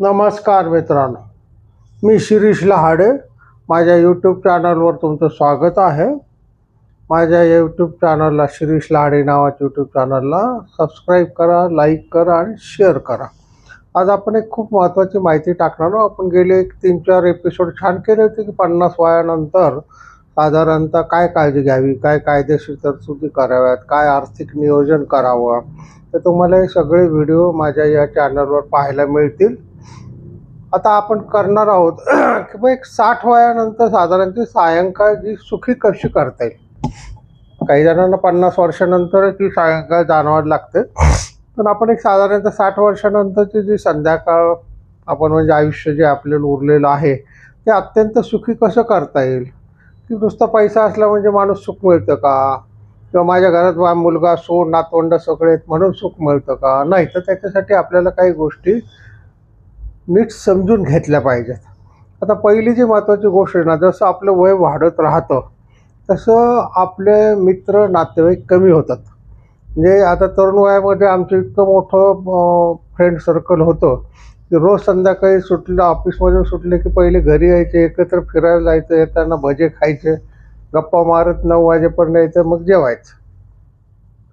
नमस्कार मित्रांनो. मी शिरीष लहाडे. माझ्या यूट्यूब चॅनलवर तुमचं स्वागत आहे. माझ्या यूट्यूब चॅनलला शिरीष लहाडे नावाच्या यूट्यूब चॅनलला सबस्क्राईब करा लाईक करा आणि शेअर करा. आज आपण एक खूप महत्त्वाची माहिती टाकणार आहोत. आपण गेले एक तीन चार एपिसोड छान केले होते की पन्नास वयानंतर साधारणतः काय काळजी घ्यावी काय कायदेशीर तरतुदी कराव्यात काय आर्थिक नियोजन करावं तर तुम्हाला हे सगळे व्हिडिओ माझ्या या चॅनलवर पाहायला मिळतील. आता आपण करणार आहोत की बा एक साठ वयानंतर साधारणतः सायंकाळ जी सुखी कशी करता येईल? काही जणांना पन्नास वर्षानंतर ती सायंकाळ जाणवायला लागते. पण आपण एक साधारणतः साठ वर्षानंतरची जी संध्याकाळ आपण म्हणजे आयुष्य जे आपल्याला उरलेलं आहे ते अत्यंत सुखी कसं करता येईल? की नुसता पैसा असला म्हणजे माणूस सुख मिळतं का? किंवा माझ्या घरात मुलगा सून नातवंड सगळे आहेत म्हणून सुख मिळतं का? नाही तर त्याच्यासाठी आपल्याला काही गोष्टी नीट समजून घेतल्या पाहिजेत. आता पहिली जी महत्त्वाची गोष्ट आहे ना जसं आपलं वय वाढत राहतं तसं आपले मित्र नातेवाईक कमी होतात. म्हणजे आता तरुण वयामध्ये आमचं इतकं मोठं फ्रेंड सर्कल होतं की रोज संध्याकाळी सुटलं ऑफिसमधून सुटले की पहिले घरी यायचे एकत्र फिरायला जायचं येताना भजे खायचे गप्पा मारत नऊ वाजेपर्यंत यायचं मग जेवायचं.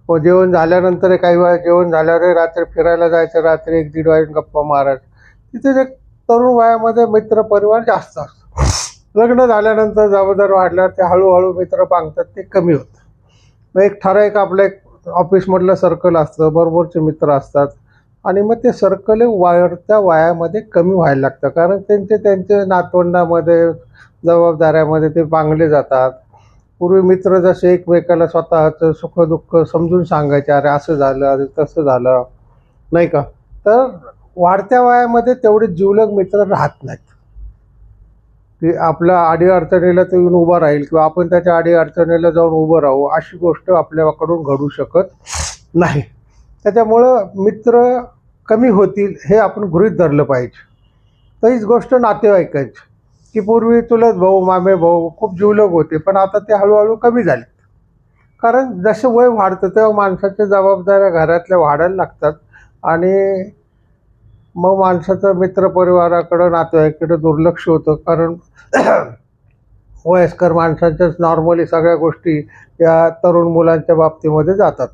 मग जेवण झाल्यानंतर काही वेळा जेवण झाल्यावर रात्री फिरायला जायचं रात्री एक दीड वाजून गप्पा मारायचं. तिथे जे तरुण वयामध्ये मित्र परिवार जास्त असतो लग्न झाल्यानंतर जबाबदार वाढल्यावर ते हळूहळू मित्र पांगतात ते कमी होतं मग एक ठराविक आपलं एक ऑफिसमधलं सर्कल असतं बरोबरचे मित्र असतात. आणि मग ते सर्कल वाढत्या वयामध्ये कमी व्हायला लागतं. कारण त्यांचे त्यांचे नातवंडामध्ये जबाबदाऱ्यामध्ये ते पांगले जातात. पूर्वी मित्र जसे एकमेकाला स्वतःचं सुखदुःख समजून सांगायचे अरे असं झालं अरे तसं झालं. नाही का? तर वाढत्या वयामध्ये तेवढे जिवलग मित्र राहत नाहीत. की आपल्या आडी अडचणीला तो येऊन उभा राहील किंवा आपण त्याच्या आडी अडचणीला जाऊन उभं राहू अशी गोष्ट आपल्याकडून घडू शकत नाही. त्याच्यामुळं मित्र कमी होतील हे आपण गृहीत धरलं पाहिजे. तर हीच गोष्ट नातेवाईकांची. की पूर्वी तुलत भाऊ मामे भाऊ खूप जीवलग होते पण आता ते हळूहळू कमी झाले कारण जसं वय वाढतं तेव्हा माणसाच्या जबाबदाऱ्या घरातल्या वाढायला लागतात आणि मग माणसाचं मित्रपरिवाराकडं नातेवाईकडं दुर्लक्ष होतं. कारण वयस्कर माणसाच्याच नॉर्मली सगळ्या गोष्टी या तरुण मुलांच्या बाबतीमध्ये जातात.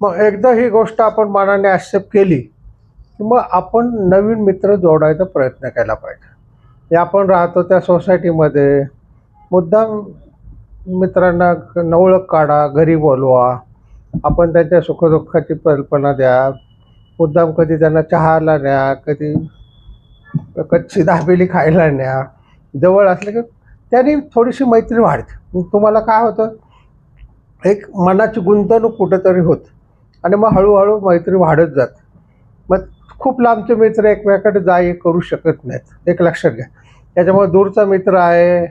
मग एकदा ही गोष्ट आपण मनाने ॲक्सेप्ट केली की मग आपण नवीन मित्र जोडायचा प्रयत्न केला पाहिजे. हे आपण राहतो त्या सोसायटीमध्ये मुद्दाम मित्रांना नवळक काढा घरी बोलवा. आपण त्यांच्या सुखदुःखाची कल्पना द्या. मुद्दाम कधी त्यांना चहाला न्या कधी कच्ची दाबेली खायला न्या. जवळ असले की त्यांनी थोडीशी मैत्री वाढते. तुम्हाला काय होतं? एक मनाची गुंतवणूक कुठंतरी होत. आणि मग हळूहळू मैत्री वाढत जात. मग खूप लांबचे मित्र एकमेकाकडे जाई करू शकत नाहीत. एक लक्षात घ्या. त्याच्यामुळे दूरचा मित्र आहे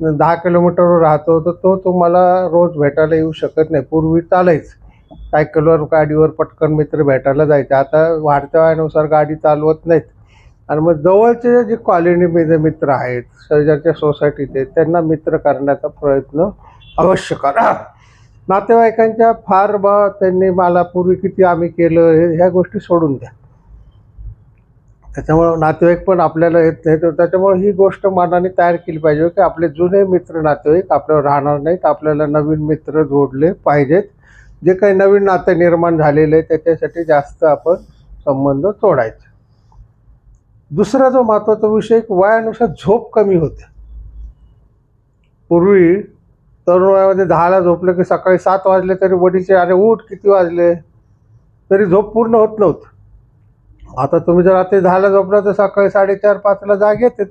दहा किलोमीटरवर राहतो तर तो तुम्हाला रोज भेटायला येऊ शकत नाही. पूर्वी चालायचं. सायकलवर गाडीवर पटकन मित्र भेटायला जायचे. आता वाढत्या वयानुसार गाडी चालवत नाहीत. आणि मग जवळचे जे कॉलनीमध्ये मित्र आहेत शेजारच्या सोसायटीचे त्यांना मित्र करण्याचा प्रयत्न अवश्य करा. नातेवाईकांच्या फार बा त्यांनी मला पूर्वी किती आम्ही केलं हे ह्या गोष्टी सोडून द्या. त्याच्यामुळं नातेवाईक पण आपल्याला येत नाही तर त्याच्यामुळे ही गोष्ट मनाने तयार केली पाहिजे की आपले जुने मित्र नातेवाईक आपल्यावर राहणार नाहीत. आपल्याला नवीन मित्र जोडले पाहिजेत. जे काही नवीन नाते निर्माण झालेलं आहे त्याच्यासाठी जास्त आपण संबंध तोडायचे. दुसरा जो महत्त्वाचा विषय वयानुसार झोप कमी होते. पूर्वी तरुण वयामध्ये दहाला झोपलं की सकाळी सात वाजले तरी वडीचे अरे उठ किती वाजले? तरी झोप पूर्ण होत नव्हतं. आता तुम्ही जर रात्री दहाला झोपला तर सकाळी साडेचार पाचला जाग येतेच.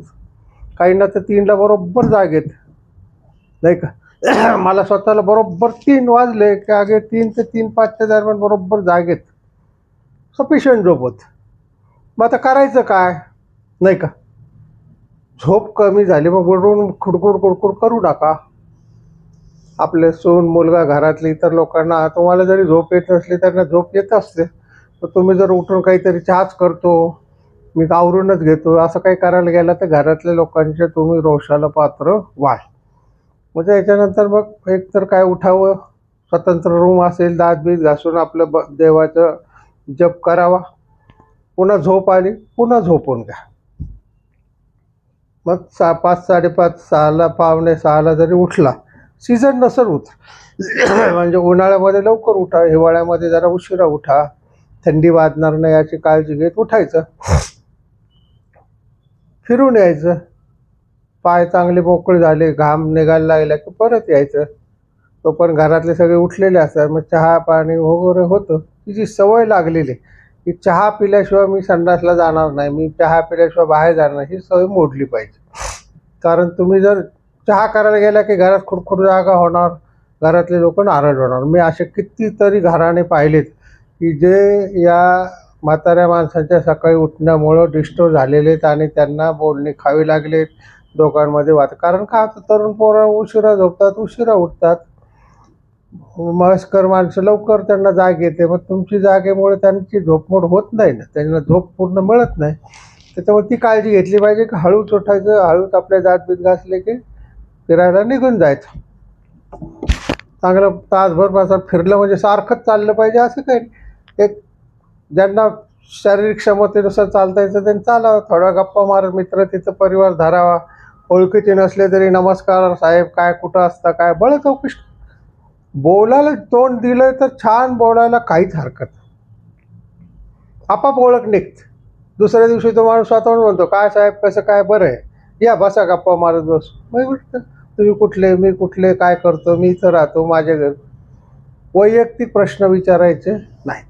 काहींना तर तीनला बरोबर जाग येते. नाही का? मला स्वतःला बरोबर तीन वाजले की अगे तीन ते तीन पाचच्या दरम्यान बरोबर जागेत. सफिशियंट झोप होत. मग आता करायचं काय? नाही का? झोप कमी झाली मग वरून खुडकुड कुडकुड करू नका. आपले सून मुलगा घरातले इतर लोकांना तुम्हाला जरी झोप येत नसली त्यांना झोप येत असते. तर तुम्ही जर उठून काहीतरी चहाच करतो मी आवरूनच घेतो असं काही करायला गेलं तर घरातल्या लोकांचे तुम्ही रोषाला पात्र व्हाल. मग याच्यानंतर मग एक तर काय उठावं स्वतंत्र रूम असेल दात बीत घासून आपलं ब देवाचं जप करावा. पुन्हा झोप आली पुन्हा झोपून घ्या. मग सा पाच साडेपाच सहाला पावणे सहाला जरी उठला सीझन नसेल उतर म्हणजे उन्हाळ्यामध्ये लवकर उठा हिवाळ्यामध्ये जरा उशिरा उठा. थंडी वाजणार नाही याची काळजी घेत उठायचं. फिरून यायचं. पाय चांगले मोकळे झाले घाम निघायला लागला की परत यायचं. तो पण घरातले सगळे उठलेले असतात मग चहा पाणी वगैरे होतं. तिची सवय लागलेली की चहा पिल्याशिवाय मी संडासला जाणार नाही मी चहा पिल्याशिवाय बाहेर जाणार नाही ही सवय मोडली पाहिजे. कारण तुम्ही जर चहा करायला गेला की घरात खुडखुड जागा होणार घरातले लोक नाराज होणार. मी असे कितीतरी घराने पाहिलेत की जे या म्हाताऱ्या माणसांच्या सकाळी उठण्यामुळं डिस्टर्ब झालेले आहेत आणि त्यांना बोलणे खावी लागलेत दोघांमध्ये वाद. कारण का आता तरुण पोरं उशिरा झोपतात उशिरा उठतात. वयस्कर माणसं लवकर त्यांना जाग येते मग तुमची जागेमुळे त्यांची झोपमोड होत नाही ना. त्यांना झोप पूर्ण मिळत नाही. त्याच्यामुळे ती काळजी घेतली पाहिजे की हळूच उठायचं हळूच आपल्या दात बीत घासले की फिरायला निघून जायचं. चांगलं तासभर पासात फिरलं म्हणजे सारखंच चाललं पाहिजे असं काही एक ज्यांना शारीरिक क्षमतेनुसार चालता येतं त्यांनी चालावं. थोडा गप्पा मार मित्र तिथं परिवार धरावा. ओळखीचे नसले तरी नमस्कार साहेब काय कुठं असता काय? बळ चौकशी. बोलायला तोंड दिलं तर छान बोलायला काहीच हरकत नाही. आपाप ओळख निघते. दुसऱ्या दिवशी तो माणूस स्वतःहून म्हणतो काय साहेब कसं काय? बरं आहे. या बसा गप्पा मारत बस. मग तुम्ही कुठले? मी कुठले? काय करतो? मी इथं राहतो माझ्या घर. वैयक्तिक प्रश्न विचारायचे नाही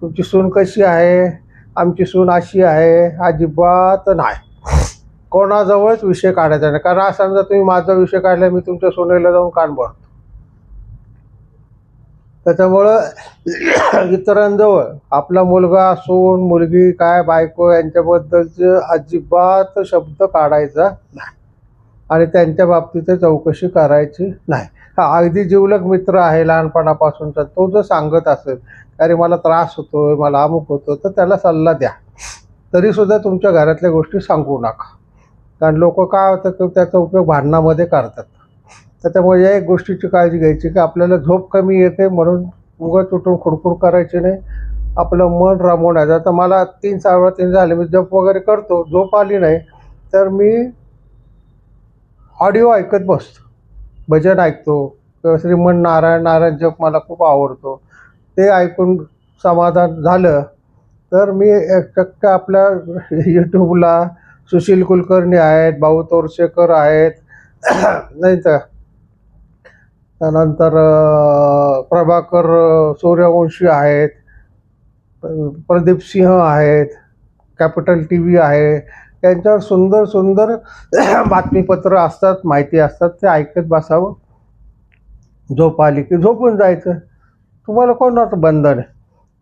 तुमची सून कशी आहे? आमची सून अशी आहे? अजिबात नाही. कोणाजवळच विषय काढायचा नाही. कारण आज समजा तुम्ही माझा विषय काढला मी तुमच्या सोनेला जाऊन कान भरतो त्याच्यामुळं इतरांजवळ आपला मुलगा सून मुलगी काय बायको यांच्याबद्दलचे अजिबात शब्द काढायचा नाही. आणि त्यांच्या बाबतीत चौकशी करायची नाही. हा अगदी जिवलग मित्र आहे लहानपणापासूनचा. तो जर सांगत असेल अरे मला त्रास होतोय मला अमुक होतो तर त्याला सल्ला द्या. तरीसुद्धा तुमच्या घरातल्या गोष्टी सांगू नका. कारण लोक काय होतं की त्याचा उपयोग भांडणामध्ये करतात. त्याच्यामुळे या एक गोष्टीची काळजी घ्यायची की आपल्याला झोप कमी येते म्हणून उगत उठून खुडखुड करायची नाही. आपलं मन रमवण्याचं आता मला तीन सहा तीन झाले मी जप वगैरे करतो झोप आली नाही तर मी ऑडिओ ऐकत बसतो. भजन ऐकतो. किंवा श्रीमंत नारायण नारायण जप मला खूप आवडतो. ते ऐकून समाधान झालं तर मी एक चक्क आपल्या यूट्यूबला सुशील कुलकर्णी आहेत भाऊ तोरशेकर आहेत नाही तर त्यानंतर प्रभाकर सूर्यवंशी आहेत प्रदीप सिंह आहेत कॅपिटल टी व्ही आहे. त्यांच्यावर सुंदर सुंदर बातमीपत्र असतात माहिती असतात ते ऐकत बसावं. झोप आली की झोपून जायचं. तुम्हाला कोणाचं बंधन आहे?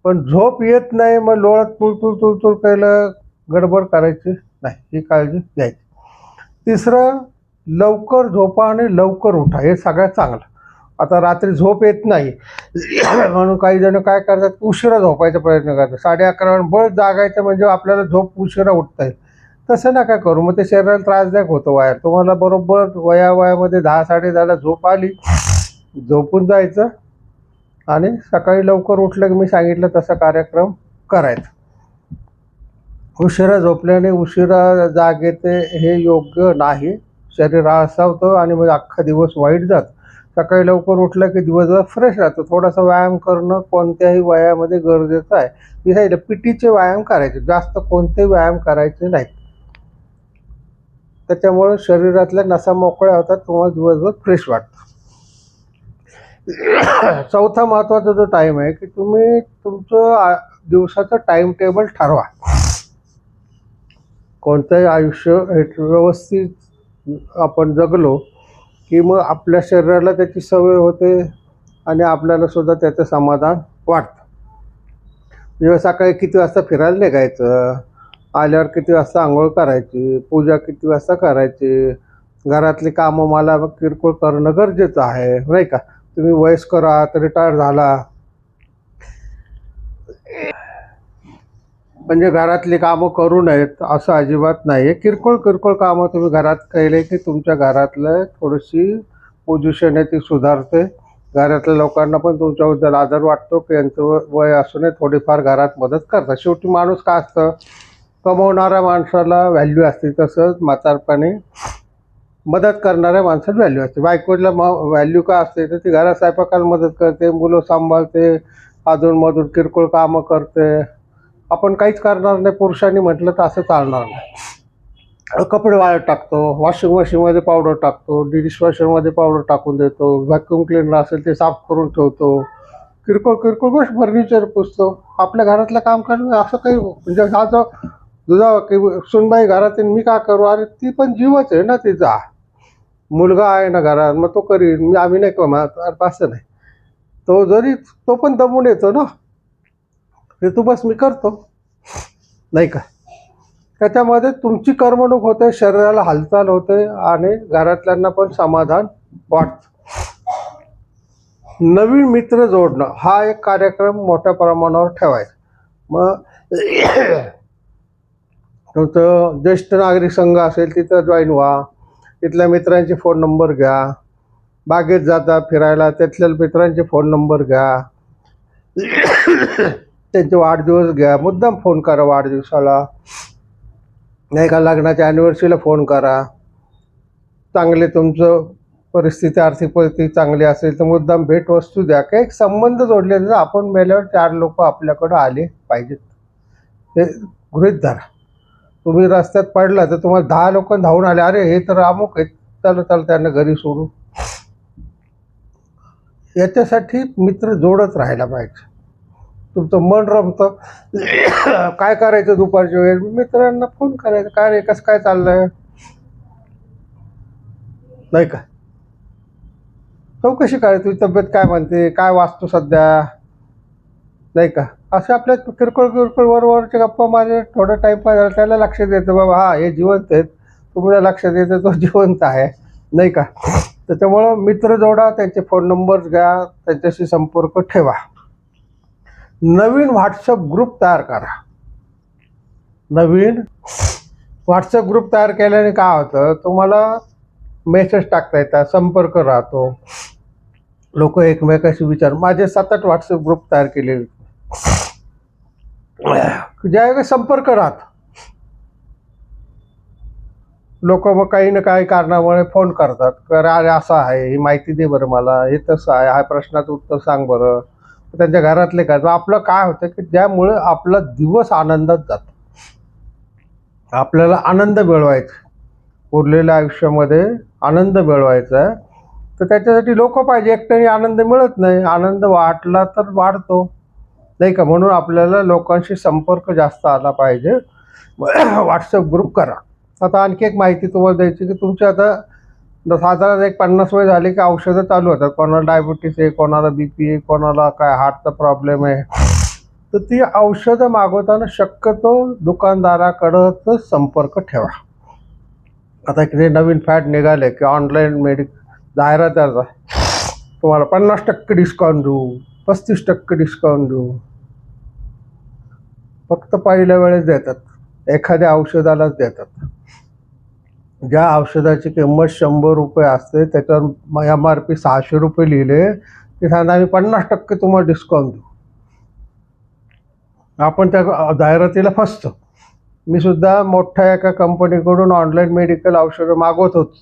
पण झोप येत नाही मग लोळत तुळतुळ तुळतुळ केलं गडबड करायची. नाही ही काळजी घ्यायची. तिसरं लवकर झोपा आणि लवकर उठा हे सगळ्यात चांगलं. आता रात्री झोप येत नाही. म्हणून काही जण काय करतात उशिरा झोपायचा प्रयत्न करतात. साडे अकरा बळ जागायचं म्हणजे आपल्याला झोप उशिरा उठता येईल. तसं नका करू मग ते शरीराला त्रासदायक होतं वाया तुम्हाला बरोबर वया वयामध्ये दहा साडे दहाला झोप आली झोपून जायचं आणि सकाळी लवकर उठलं की मी सांगितलं तसा कार्यक्रम करायचा. उशिरा झोपल्याने उशिरा जाग येते हे योग्य नाही. शरीर आसावतं आणि मग अख्खा दिवस वाईट जात. सकाळी लवकर उठलं की दिवसभर फ्रेश राहतो. थोडासा व्यायाम करणं कोणत्याही वयामध्ये गरजेचं आहे. मी सांगितलं पिटीचे व्यायाम करायचे. जास्त कोणतेही व्यायाम करायचे नाहीत. त्याच्यामुळे शरीरातल्या नसा मोकळ्या होतात तुम्हाला दिवसभर फ्रेश वाटतं. चौथा महत्त्वाचा जो टाईम आहे की तुम्ही तुमचं दिवसाचं टाईम टेबल ठरवा. कोणतंही आयुष्य हे व्यवस्थित आपण जगलो की मग आपल्या शरीराला त्याची सवय होते आणि आपल्याला सुद्धा त्याचं समाधान वाटतं. म्हणजे सकाळी किती वाजता फिरायला निघायचं? आल्यावर किती वाजता आंघोळ करायची? पूजा किती वाजता करायची? घरातली कामं मला किरकोळ करणं गरजेचं आहे नाही का? तुम्ही वयस्कर आहात रिटायर झाला म्हणजे घरातली कामं करू नयेत असं अजिबात नाही आहे किरकोळ किरकोळ कामं तुम्ही घरात केले की तुमच्या घरातलं थोडीशी पोझिशन आहे ती सुधारते. घरातल्या लोकांना पण तुमच्याबद्दल आदर वाटतो की यांचं व- वय असूनही थोडीफार घरात मदत करतात. शेवटी माणूस का असतं? कमवणाऱ्या माणसाला व्हॅल्यू असते तसंच म्हातारपणी मदत करणाऱ्या माणसाला व्हॅल्यू असते. बायकोला म व्हॅल्यू का असते? तर ती घरात स्वयंपाकाला मदत करते मुलं सांभाळते अधूनमधून किरकोळ कामं करते. आपण काहीच करणार नाही पुरुषांनी म्हटलं तर असं चालणार नाही. कपडे वाळत टाकतो वॉशिंग मशीनमध्ये पावडर टाकतो डिशवॉशरमध्ये पावडर टाकून देतो व्हॅक्युम क्लिनर असेल ते साफ करून ठेवतो. किरकोळ किरकोळ गोष्ट फर्निचर पुसतो. आपल्या घरातलं काम करणं असं काही म्हणजे हा जो तुझा की सुनबाई घरात मी का करू? अरे ती पण जीवच आहे ना तिचा. मुलगा आहे ना घरात मग तो करीन. मी आम्ही नाही कमा अरे असं नाही. तो जरी तो पण दमून येतो ना. ते बस मी करतो. नाही का? त्याच्यामध्ये तुमची करमणूक होते शरीराला हालचाल होते आणि घरातल्यांना पण समाधान वाटतं. नवीन मित्र जोडणं हा एक कार्यक्रम मोठ्या प्रमाणावर ठेवायचा. मग तुमचं ज्येष्ठ नागरिक संघ असेल तिथं जॉईन व्हा. तिथल्या मित्रांचे फोन नंबर घ्या. बागेत जाता फिरायला तिथल्या मित्रांचे फोन नंबर घ्या. त्यांचे वाढदिवस घ्या. मुद्दाम फोन करा वाढदिवसाला. नाही का लग्नाच्या ॲनिव्हर्सरीला फोन करा. चांगले तुमचं परिस्थिती आर्थिक परिस्थिती चांगली असेल तर मुद्दाम भेटवस्तू द्या. काही एक संबंध जोडले तर आपण मेल्यावर चार लोक आपल्याकडं आले पाहिजेत. हे गृहित धरा. तुम्ही रस्त्यात पडला तर तुम्हाला दहा लोक धावून आले. अरे हे तर अमुक आहेत. चला चला त्यांना घरी सोडू. याच्यासाठी मित्र जोडत राहायला पाहिजे. तुमचं मन रमतं. काय करायचं दुपारच्या वेळेस? मित्रांना फोन करायचं. काय रे? कसं काय चाललंय? नाही का? चौकशी काय तुझी तब्येत काय म्हणते? काय वाचतो सध्या? नाही का? असे आपल्या किरकोळ किरकोळ वरवरचे गप्पा माझे थोडं टाईमपास झाला त्याला लक्ष देतं बाबा हा हे जिवंत आहेत. तुम्हाला लक्ष देतं तो जिवंत आहे. नाही का? त्याच्यामुळं मित्र जोडा त्यांचे फोन नंबर्स घ्या. त्यांच्याशी संपर्क ठेवा. नवीन व्हॉट्सअप ग्रुप तयार करा. नवीन व्हॉट्सअप ग्रुप तयार केल्याने काय होतं तुम्हाला मेसेज टाकता येतात संपर्क राहतो. लोक एकमेकाशी विचार माझे सात आठ व्हॉट्सअप ग्रुप तयार केलेले ज्या संपर्क राहतो. लोक मग काही ना काही कारणामुळे फोन करतात. अरे असं आहे ही माहिती दे बरं मला हे तसं आहे हा प्रश्नाचं उत्तर सांग बरं. त्यांच्या घरातले काय तर आपलं काय होतं की ज्यामुळे आपला दिवस आनंदात जातो. आपल्याला आनंद मिळवायचा. उरलेल्या आयुष्यामध्ये आनंद मिळवायचा. आहे तर त्याच्यासाठी लोक पाहिजे. एकट्याने आनंद मिळत नाही. आनंद वाटला तर वाढतो. नाही का? म्हणून आपल्याला लोकांशी संपर्क जास्त आला पाहिजे. व्हॉट्सअप ग्रुप करा. आता आणखी एक माहिती तुम्हाला द्यायची की तुमच्या आता साधारण एक पन्नास वय झाले की औषधं चालू होतात. कोणाला डायबिटीस आहे कोणाला बी पी आहे कोणाला काय हार्टचा प्रॉब्लेम आहे. तर ती औषधं मागवताना शक्यतो दुकानदाराकडंच संपर्क ठेवा. आता इकडे नवीन फॅट निघाले की ऑनलाईन मेडिक जाहिरात तुम्हाला पन्नास टक्के डिस्काउंट देऊ पस्तीस टक्के डिस्काउंट देऊ. फक्त पहिल्या वेळेस देतात. एखाद्या औषधालाच देतात. ज्या औषधाची किंमत शंभर रुपये असते त्याच्यावर एम आर पी सहाशे रुपये लिहिले ते सांगा आम्ही पन्नास टक्के तुम्हाला डिस्काउंट देऊ. आपण त्या जाहिरातीला फसतो. मी सुद्धा मोठ्या एका कंपनीकडून ऑनलाईन मेडिकल औषधं मागवत होतो.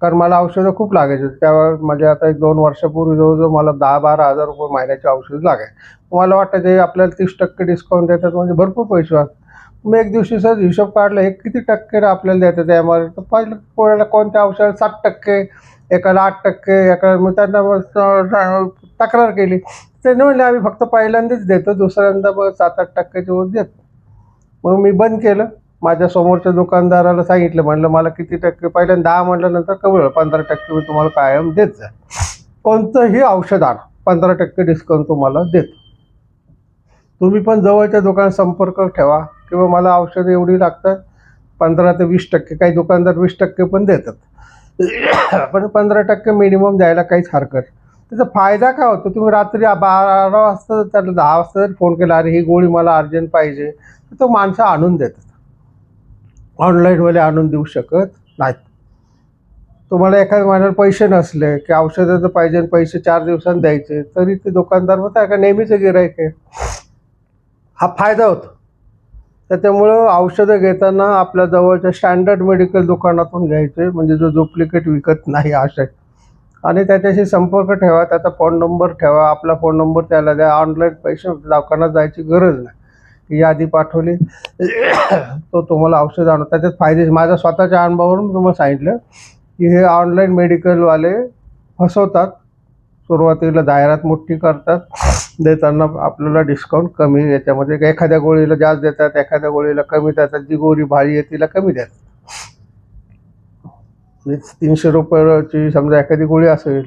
कारण मला औषधं खूप लागायची त्यावेळेस म्हणजे आता एक दोन वर्षापूर्वी जवळजवळ मला दहा बारा हजार रुपये महिन्याचे औषध लागायचे. मला वाटतं ते आपल्याला तीस टक्के डिस्काउंट देतात म्हणजे भरपूर पैसे वाचतात. मी एक दिवशी सर हिशोब काढला हे किती टक्के आपल्याला देतात एम तर पाहिलं कोणाला कोणत्या औषधात सात टक्के एकाला आठ टक्के एका मग त्यांना तक्रार केली. ते म्हणले आम्ही फक्त पहिल्यांदाच देतो दुसऱ्यांदा मग सात आठ टक्क्याची वर देतो. मग मी बंद केलं. माझ्या समोरच्या दुकानदाराला सांगितलं म्हणलं मला किती टक्के पहिल्यांदा दहा म्हटल्यानंतर कमी पंधरा टक्के मी तुम्हाला कायम देत जा. कोणतंही औषध आणा पंधरा टक्के डिस्काउंट तुम्हाला देतो तुम्ही पण जवळच्या दुकानात संपर्क ठेवा किंवा मला औषधं एवढी लागतात पंधरा ते वीस टक्के. काही दुकानदार वीस टक्के पण देतात. पण पंधरा टक्के मिनिमम द्यायला काहीच हरकत. नाही. त्याचा फायदा काय होतो? तुम्ही रात्री बारा वाजता त्याला दहा वाजता जरी फोन केला अरे ही गोळी मला अर्जंट पाहिजे तर तो माणसं आणून देतात. ऑनलाईनवाले आणून देऊ शकत नाहीत. तुम्हाला एखाद्या महिन्याला पैसे नसले की औषधाचं पाहिजे पैसे चार दिवसांनी द्यायचे तरी ते दुकानदार मग का नेहमीचं गिरायक आहे. हा फायदा होतो. त्याच्यामुळं औषधं घेताना आपल्या जवळच्या स्टँडर्ड मेडिकल दुकानातून घ्यायचे म्हणजे जो डुप्लिकेट विकत नाही असे. आणि त्याच्याशी संपर्क ठेवा त्याचा फोन नंबर ठेवा आपला फोन नंबर त्याला द्या. ऑनलाईन पैसे दवाखान्यात जायची गरज नाही. की यादी पाठवली. तो तुम्हाला औषध आणून त्याच्यात फायदे माझ्या स्वतःच्या अनुभवावरून तुम्हाला सांगितलं की हे ऑनलाईन मेडिकलवाले फसवतात. सुरुवातीला जाहिरात मोठी करतात. देताना आपल्याला डिस्काउंट कमी याच्यामध्ये एखाद्या गोळीला जास्त देतात एखाद्या गोळीला कमी देतात. जी गोळी भारी आहे तिला कमी देतात. म्हणजे तीनशे रुपयाची समजा एखादी गोळी असेल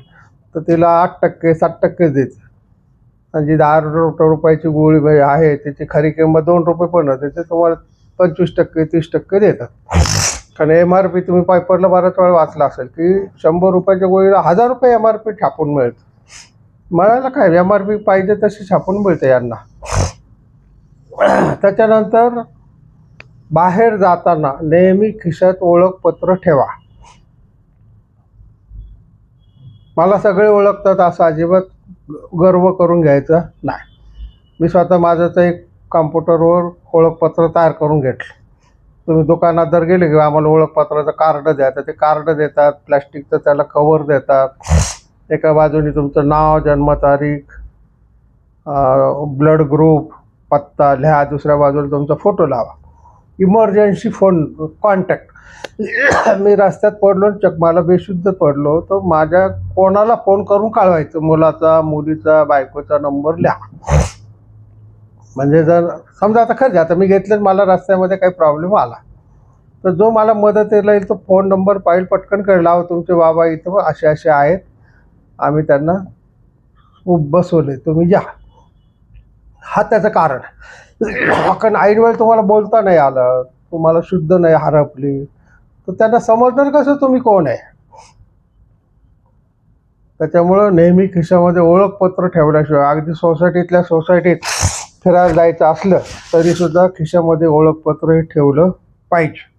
तर तिला आठ टक्के सात टक्केच देते. आणि जी दहा रुपयाची गोळी आहे त्याची खरी किंमत दोन रुपये पण होते ते तुम्हाला पंचवीस टक्के तीस टक्के देतात. कारण एम आर पी तुम्ही पेपरला बराच वेळा वाचला असेल की शंभर रुपयाच्या गोळीला हजार रुपये एम आर पी छापून मिळतं. मळायला काय? एम आर पी पाहिजे तशी छापून मिळते यांना. त्याच्यानंतर बाहेर जाताना नेहमी खिशात ओळखपत्र ठेवा. मला सगळे ओळखतात असं अजिबात गर्व करून घ्यायचं नाही. मी स्वतः माझं एक कॉम्प्युटरवर ओळखपत्र तयार करून घेतलं. तुम्ही दुकानात जर गेले की आम्हाला ओळखपत्राचं कार्ड द्या तर ते कार्ड देतात प्लॅस्टिकचं त्याला कवर देतात. एका बाजूने तुमचं नाव जन्मतारीख ब्लड ग्रुप पत्ता लिहा. दुसऱ्या बाजूला तुमचा फोटो लावा. इमर्जन्सी फोन कॉन्टॅक्ट मी रस्त्यात पडलो आणि चक मला बेशुद्ध पडलो. तर माझ्या कोणाला फोन करून कळवायचं? मुलाचा मुलीचा बायकोचा नंबर लिहा. म्हणजे जर समजा आता खरं आता मी घेतलं मला रस्त्यामध्ये काही प्रॉब्लेम आला. तर जो मला मदतीला येईल तो फोन नंबर पाहिजे पटकन कळला अहो तुमचे बाबा इथं असे असे आहेत. आम्ही त्यांना खूप बसवले. तुम्ही या. हा त्याचं कारण. कारण ऐन वेळ तुम्हाला बोलता नाही आलं. तुम्हाला शुद्ध नाही हरपली. तर त्यांना समजणार कसं तुम्ही कोण आहे? त्याच्यामुळं नेहमी खिशामध्ये ओळखपत्र ठेवल्याशिवाय अगदी सोसायटीतल्या सोसायटीत फिरायला जायचं असलं तरीसुद्धा खिशामध्ये ओळखपत्र हे ठेवलं पाहिजे.